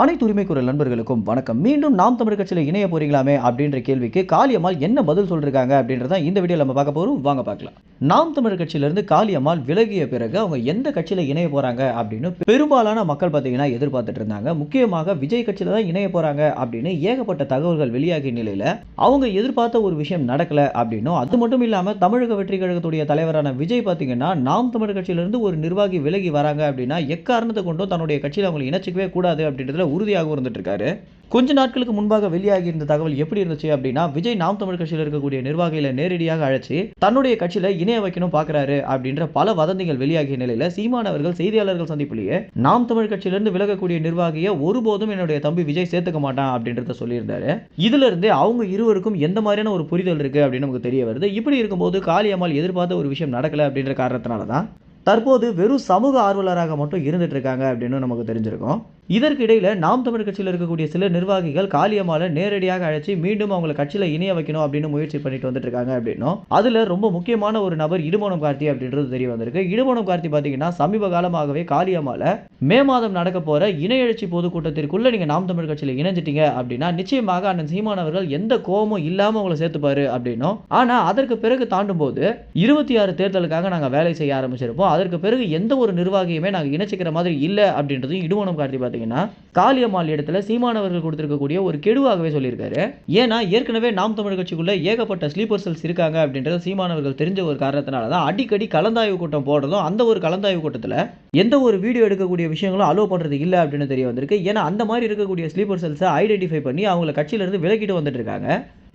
அனைத்து உரிமை குரல் நண்பர்களுக்கும் வணக்கம். மீண்டும் நாம் தமிழ் கட்சியில் இணைய போறீங்களாமே அப்படின்ற கேள்விக்கு காளியம்மாள் என்ன பதில் சொல்லிருக்காங்க அப்படின்றத இந்த வீடியோ நம்ம பார்க்க போறோம். வாங்க பார்க்கலாம். நாம் தமிழ் கட்சியிலிருந்து காளியம்மாள் விலகிய பிறகு அவங்க எந்த கட்சியில் இணைய போகிறாங்க அப்படின்னு பெரும்பாலான மக்கள் பார்த்தீங்கன்னா எதிர்பார்த்துட்டு இருந்தாங்க. முக்கியமாக விஜய் கட்சியில் தான் இணைய போகிறாங்க அப்படின்னு ஏகப்பட்ட தகவல்கள் வெளியாகிய நிலையில் அவங்க எதிர்பார்த்த ஒரு விஷயம் நடக்கல அப்படின்னும் அது மட்டும் இல்லாமல் தமிழக வெற்றி கழகத்துடைய தலைவரான விஜய் பார்த்தீங்கன்னா நாம் தமிழர் கட்சியிலிருந்து ஒரு நிர்வாகி விலகி வராங்க அப்படின்னா எக்காரணத்தை கொண்டும் தன்னுடைய கட்சியில் அவங்களை இணைச்சிக்கவே கூடாது அப்படின்றதுல உறுதியாக இருந்துட்டு இருக்காரு. கொஞ்ச நாட்களுக்கு முன்பாக வெளியாகி இருந்த தகவல் எப்படி இருந்துச்சு அப்படின்னா விஜய் நாம் தமிழ் கட்சியில் இருக்கக்கூடிய நிர்வாகிகளை நேரடியாக அழைச்சி தன்னுடைய கட்சியில இணைய வைக்கணும் பாக்குறாரு அப்படின்ற பல வதந்திகள் வெளியாகிய நிலையில சீமானவர்கள் செய்தியாளர்கள் சந்திப்பிலேயே நாம் தமிழ் கட்சியிலிருந்து விலகக்கூடிய நிர்வாகியை ஒருபோதும் என்னுடைய தம்பி விஜய் சேர்த்துக்க மாட்டான் அப்படின்றத சொல்லியிருந்தாரு. இதுல இருந்தே அவங்க இருவருக்கும் எந்த மாதிரியான ஒரு புரிதல் இருக்கு அப்படின்னு நமக்கு தெரிய வருது. இப்படி இருக்கும்போது காளியம்மாள் எதிர்பார்த்த ஒரு விஷயம் நடக்கல அப்படின்ற காரணத்தினால தான் தற்போது வெறும் சமூக ஆர்வலராக மட்டும் இருந்துட்டு இருக்காங்க அப்படின்னு நமக்கு தெரிஞ்சிருக்கும். இதற்கு இடையில் நாம் தமிழ் கட்சியில் இருக்கக்கூடிய சில நிர்வாகிகள் காளியம்மாளை நேரடியாக அழைச்சி மீண்டும் அவங்களை கட்சியில் இணைய வைக்கணும் அப்படின்னு முயற்சி பண்ணிட்டு வந்துட்டு இருக்காங்க அப்படின்னும். அதுல ரொம்ப முக்கியமான ஒரு நபர் இடுமோனம் கார்த்தி அப்படின்றது தெரிய வந்திருக்கு. இடுமோனம் கார்த்தி பார்த்தீங்கன்னா சமீப காலமாகவே காளியம்மாளை மே மாதம் நடக்க போற இணை பொதுக்கூட்டத்திற்குள்ளே பொதுக்கூட்டத்திற்குள்ள நீங்க நாம் தமிழ் கட்சியில் இணைஞ்சிட்டீங்க அப்படின்னா நிச்சயமாக அண்ணன் சீமான் அவர்கள் எந்த கோபமும் இல்லாம உங்களை சேர்த்துப்பாரு அப்படின்னும். ஆனா அதற்கு பிறகு தாண்டும் போது இருபத்தி ஆறு தேர்தலுக்காக நாங்க வேலை செய்ய ஆரம்பிச்சிருப்போம். அதற்கு பிறகு எந்த ஒரு நிர்வாகியுமே நாங்க இணைச்சிக்கிற மாதிரி இல்லை அப்படின்றதையும் இடுமோனம் கார்த்தி பார்த்து பார்த்தீங்கன்னா காளியம்மாள் இடத்துல சீமானவர்கள் கொடுத்துருக்கக்கூடிய ஒரு கெடுவாகவே சொல்லியிருக்காரு. ஏன்னா ஏற்கனவே நாம் தமிழ் கட்சிக்குள்ள ஏகப்பட்ட ஸ்லீப்பர் செல்ஸ் இருக்காங்க அப்படின்றத சீமானவர்கள் தெரிஞ்ச ஒரு காரணத்தினால தான் அடிக்கடி கலந்தாய்வு கூட்டம் போடுறதும் அந்த ஒரு கலந்தாய்வு கூட்டத்தில் எந்த ஒரு வீடியோ எடுக்கக்கூடிய விஷயங்களும் அலோவ் பண்ணுறது இல்லை அப்படின்னு தெரிய வந்திருக்கு. ஏன்னா அந்த மாதிரி இருக்கக்கூடிய ஸ்லீப்பர் செல்ஸை ஐடென்டிஃபை பண்ணி அவங்கள கட்சியிலிருந்து விலக்கிட்டு வந்துட்டு இருக்காங்க.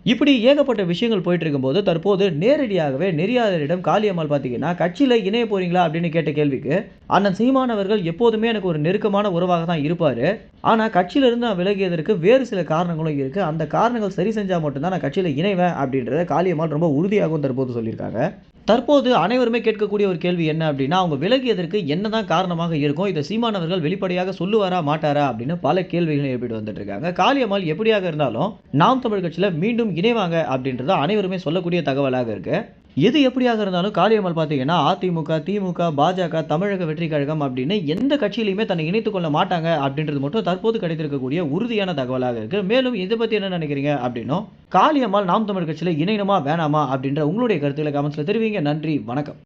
இப்படி ஏகப்பட்ட விஷயங்கள் போயிட்டு இருக்கும்போது தற்போது நேரடியாகவே நெறியாளரிடம் காளியம்மாள் பார்த்தீங்கன்னா கட்சியில் இணைய போறீங்களா? அப்படின்னு கேட்ட கேள்விக்கு அண்ணன் சீமானவர்கள் எப்போதுமே எனக்கு ஒரு நெருக்கமான உறவாக தான் இருப்பார். ஆனால் கட்சியிலிருந்து நான் விலகியதற்கு வேறு சில காரணங்களும் இருக்குது அந்த காரணங்கள் சரி செஞ்சால் மட்டும்தான் நான் கட்சியில் இணைவேன் அப்படின்றத காளியம்மாள் ரொம்ப உறுதியாகவும் தற்போது சொல்லியிருக்காங்க. தற்போது அனைவருமே கேட்கக்கூடிய ஒரு கேள்வி என்ன அப்படின்னா அவங்க விலகியதற்கு என்னதான் காரணமாக இருக்கும் இதை சீமானவர்கள் வெளிப்படையாக சொல்லுவாரா மாட்டாரா அப்படின்னு பல கேள்விகள் ஏற்பட்டு வந்துட்டு இருக்காங்க காளியம்மாள் எப்படியாக இருந்தாலும் நாம் தமிழ் கட்சியில் மீண்டும் இணைவாங்க அப்படின்றத அனைவருமே சொல்லக்கூடிய தகவலாக இருக்கு. எது எப்படியாக இருந்தாலும் காளியம்மாள் பார்த்தீங்கன்னா அதிமுக திமுக பாஜக தமிழக வெற்றி கழகம் அப்படின்னு எந்த கட்சியிலையுமே தன்னை இணைத்துக் கொள்ள மாட்டாங்க அப்படின்றது மட்டும் தற்போது கிடைத்திருக்கக்கூடிய உறுதியான தகவலாக இருக்கு. மேலும் இதை பற்றி என்ன நினைக்கிறீங்க அப்படின்னும் காளியம்மாள் நாம் தமிழ் கட்சியில் இணையணுமா வேணாமா அப்படின்ற உங்களுடைய கருத்துக்களை கமெண்ட்ஸில் தெரிவிங்க. நன்றி வணக்கம்.